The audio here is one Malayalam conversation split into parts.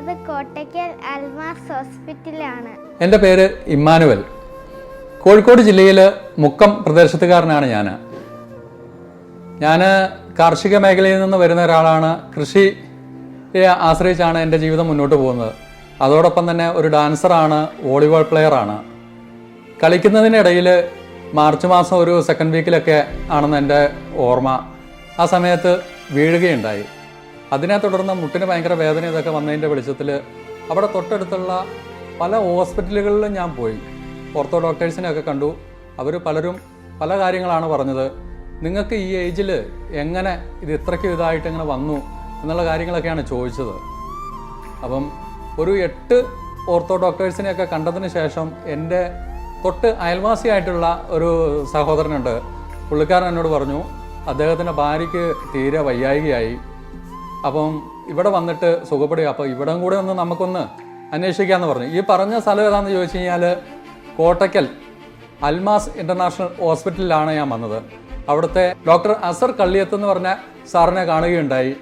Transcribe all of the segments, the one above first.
ഉള്ളത് കോട്ടയ്ക്കൽ അൽമാസ് ഹോസ്പിറ്റലാണ് എന്റെ പേര് ഇമ്മാനുവൽ. കോഴിക്കോട് ജില്ലയിൽ മുക്കം പ്രദേശത്തുകാരനാണ് ഞാൻ ഞാൻ കാർഷിക മേഖലയിൽ നിന്ന് വരുന്ന ഒരാളാണ്. കൃഷിയെ ആശ്രയിച്ചാണ് എന്റെ ജീവിതം മുന്നോട്ട് പോകുന്നത്. അതോടൊപ്പം തന്നെ ഒരു ഡാൻസറാണ് വോളിബോൾ പ്ലെയറാണ് കളിക്കുന്നതിനിടയിൽ മാർച്ച് മാസം ഒരു സെക്കൻഡ് വീക്കിലൊക്കെ ആണെന്ന് എന്റെ ഓർമ്മ. ആ സമയത്ത് വീഴുകയുണ്ടായി. അതിനെ തുടർന്ന് മുട്ടിന് ഭയങ്കര വേദന ഇതൊക്കെ വന്നതിന്റെ വെളിച്ചത്തിൽ അവിടെ തൊട്ടടുത്തുള്ള പല ഹോസ്പിറ്റലുകളിലും ഞാൻ പോയി. ഓർത്തോ ഡോക്ടേഴ്സിനെയൊക്കെ കണ്ടു. അവർ പലരും പല കാര്യങ്ങളാണ് പറഞ്ഞത്. നിങ്ങൾക്ക് ഈ ഏജിൽ എങ്ങനെ ഇത് ഇത്രയ്ക്ക് ഇതായിട്ട് ഇങ്ങനെ വന്നു എന്നുള്ള കാര്യങ്ങളൊക്കെയാണ് ചോദിച്ചത്. അപ്പം ഒരു എട്ട് ഓർത്തോ ഡോക്ടേഴ്സിനെയൊക്കെ കണ്ടതിന് ശേഷം എന്റെ തൊട്ട് അയൽവാസിയായിട്ടുള്ള ഒരു സഹോദരനുണ്ട്. പുള്ളിക്കാരൻ എന്നോട് പറഞ്ഞു അദ്ദേഹത്തിന്റെ ഭാര്യയ്ക്ക് തീരെ വയ്യായികയായി. അപ്പം ഇവിടെ വന്നിട്ട് സുഖപ്പെടുക. അപ്പോൾ ഇവിടം കൂടെ ഒന്ന് നമുക്കൊന്ന് അന്വേഷിക്കാമെന്ന് പറഞ്ഞു. ഈ പറഞ്ഞ സ്ഥലം ഏതാണെന്ന് ചോദിച്ചു കഴിഞ്ഞാൽ കോട്ടയ്ക്കൽ അൽമാസ് ഇന്റർനാഷണൽ ഹോസ്പിറ്റലിലാണ് ഞാൻ വന്നത്. അവിടുത്തെ ഡോക്ടർ അസർ കള്ളിയത്ത് എന്ന് പറഞ്ഞ സാറിനെ കാണുകയുണ്ടായി.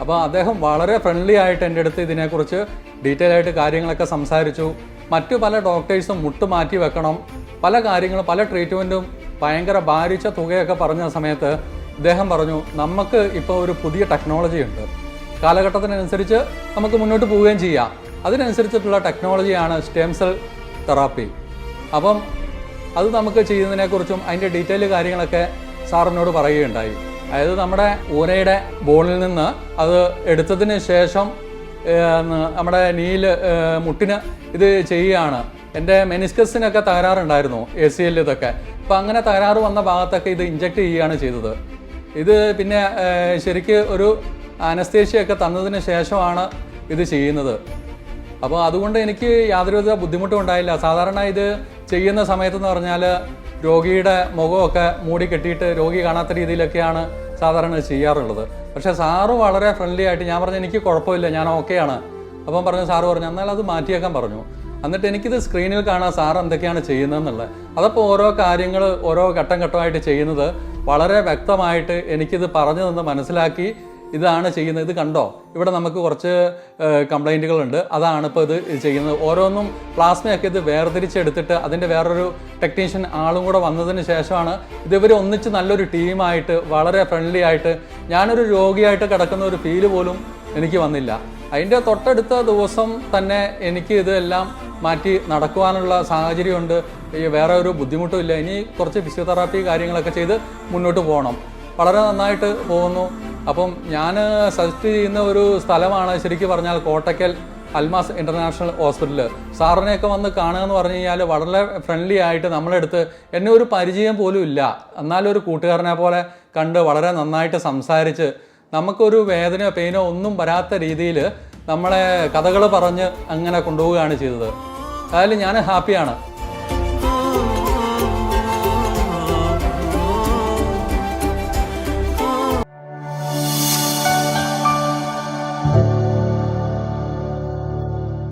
അപ്പോൾ അദ്ദേഹം വളരെ ഫ്രണ്ട്ലി ആയിട്ട് എന്റെ അടുത്ത് ഇതിനെക്കുറിച്ച് ഡീറ്റെയിൽ ആയിട്ട് കാര്യങ്ങളൊക്കെ സംസാരിച്ചു. മറ്റു പല ഡോക്ടേഴ്സും മുട്ട് മാറ്റി വെക്കണം. പല കാര്യങ്ങളും പല ട്രീറ്റ്മെന്റും ഭയങ്കര ഭാരിച്ച തുകയൊക്കെ പറഞ്ഞ സമയത്ത് ഇദ്ദേഹം പറഞ്ഞു നമുക്ക് ഇപ്പോൾ ഒരു പുതിയ ടെക്നോളജി ഉണ്ട്. കാലഘട്ടത്തിനനുസരിച്ച് നമുക്ക് മുന്നോട്ട് പോവുകയും ചെയ്യാം. അതിനനുസരിച്ചിട്ടുള്ള ടെക്നോളജിയാണ് സ്റ്റെം സെൽ തെറാപ്പി അപ്പം അത് നമുക്ക് ചെയ്യുന്നതിനെക്കുറിച്ചും അതിന്റെ ഡീറ്റെയിൽ കാര്യങ്ങളൊക്കെ സാറിനോട് പറയുകയുണ്ടായി. അതായത് നമ്മുടെ ഊനയുടെ ബോണിൽ നിന്ന് അത് എടുത്തതിന് ശേഷം നമ്മുടെ നീൽ മുട്ടിന് ഇത് ചെയ്യുകയാണ്. എന്റെ മെനിസ്കസിനൊക്കെ തകരാറുണ്ടായിരുന്നു എ സി എൽ ഇതൊക്കെ. അപ്പം അങ്ങനെ തകരാറ് വന്ന ഭാഗത്തൊക്കെ ഇത് ഇഞ്ചെക്ട് ചെയ്യുകയാണ് ചെയ്തത്. ഇത് പിന്നെ ശരിക്ക് ഒരു അനസ്തേഷ്യയൊക്കെ തന്നതിന് ശേഷമാണ് ഇത് ചെയ്യുന്നത്. അപ്പോൾ അതുകൊണ്ട് എനിക്ക് യാതൊരുവിധ ബുദ്ധിമുട്ടും ഉണ്ടായില്ല. സാധാരണ ഇത് ചെയ്യുന്ന സമയത്തെന്ന് പറഞ്ഞാൽ രോഗിയുടെ മുഖമൊക്കെ മൂടി കെട്ടിയിട്ട് രോഗി കാണാത്ത രീതിയിലൊക്കെയാണ് സാധാരണ ചെയ്യാറുള്ളത്. പക്ഷേ സാറ് വളരെ ഫ്രണ്ട്ലി ആയിട്ട് ഞാൻ പറഞ്ഞു എനിക്ക് കുഴപ്പമില്ല ഞാൻ ഓക്കെയാണ് അപ്പം പറഞ്ഞു സാറ് പറഞ്ഞു എന്നാൽ അത് മാറ്റിയേക്കാൻ പറഞ്ഞു. എന്നിട്ട് എനിക്കിത് സ്ക്രീനിൽ കാണാൻ സാർ എന്തൊക്കെയാണ് ചെയ്യുന്നതെന്നുള്ളത്. അതപ്പോൾ ഓരോ കാര്യങ്ങൾ ഓരോ ഘട്ടം ഘട്ടമായിട്ട് ചെയ്യുന്നത്. വളരെ വ്യക്തമായിട്ട് എനിക്കിത് പറഞ്ഞു തന്ന് മനസ്സിലാക്കി ഇതാണ് ചെയ്യുന്നത്. ഇത് കണ്ടോ? ഇവിടെ നമുക്ക് കുറച്ച് കംപ്ലൈന്റുകളുണ്ട് അതാണ് ഇപ്പോൾ ഇത് ചെയ്യുന്നത്. ഓരോന്നും പ്ലാസ്മയൊക്കെ ഇത് വേർതിരിച്ചെടുത്തിട്ട് അതിന്റെ വേറൊരു ടെക്നീഷ്യൻ ആളും കൂടെ വന്നതിന് ശേഷമാണ് ഇത് ഇവർ ഒന്നിച്ച് നല്ലൊരു ടീമായിട്ട് വളരെ ഫ്രണ്ട്ലി ആയിട്ട് ഞാനൊരു രോഗിയായിട്ട് കിടക്കുന്ന ഒരു ഫീൽ പോലും എനിക്ക് വന്നില്ല. അതിന്റെ തൊട്ടടുത്ത ദിവസം തന്നെ എനിക്ക് ഇതെല്ലാം മാറ്റി നടക്കുവാനുള്ള സാഹചര്യമുണ്ട്. വേറെ ഒരു ബുദ്ധിമുട്ടുമില്ല ഇനി കുറച്ച് ഫിസിയോതെറാപ്പി കാര്യങ്ങളൊക്കെ ചെയ്ത് മുന്നോട്ട് പോകണം. വളരെ നന്നായിട്ട് പോകുന്നു. അപ്പം ഞാൻ സജസ്റ്റ് ചെയ്യുന്ന ഒരു സ്ഥലമാണ് ശരിക്കും പറഞ്ഞാൽ കോട്ടക്കൽ അൽമാസ് ഇന്റർനാഷണൽ ഹോസ്പിറ്റൽ സാറിനെയൊക്കെ വന്ന് കാണുക എന്ന് പറഞ്ഞു കഴിഞ്ഞാൽ വളരെ ഫ്രണ്ട്ലി ആയിട്ട് നമ്മളെടുത്ത് എന്നെ ഒരു പരിചയം പോലും ഇല്ല. എന്നാലും ഒരു കൂട്ടുകാരനെ പോലെ കണ്ട് വളരെ നന്നായിട്ട് സംസാരിച്ച് നമുക്കൊരു വേദനയോ പെയിനോ ഒന്നും വരാത്ത രീതിയിൽ നമ്മളെ കഥകൾ പറഞ്ഞ് അങ്ങനെ കൊണ്ടുപോവുകയാണ് ചെയ്തത്. അതായത് ഞാൻ ഹാപ്പിയാണ്.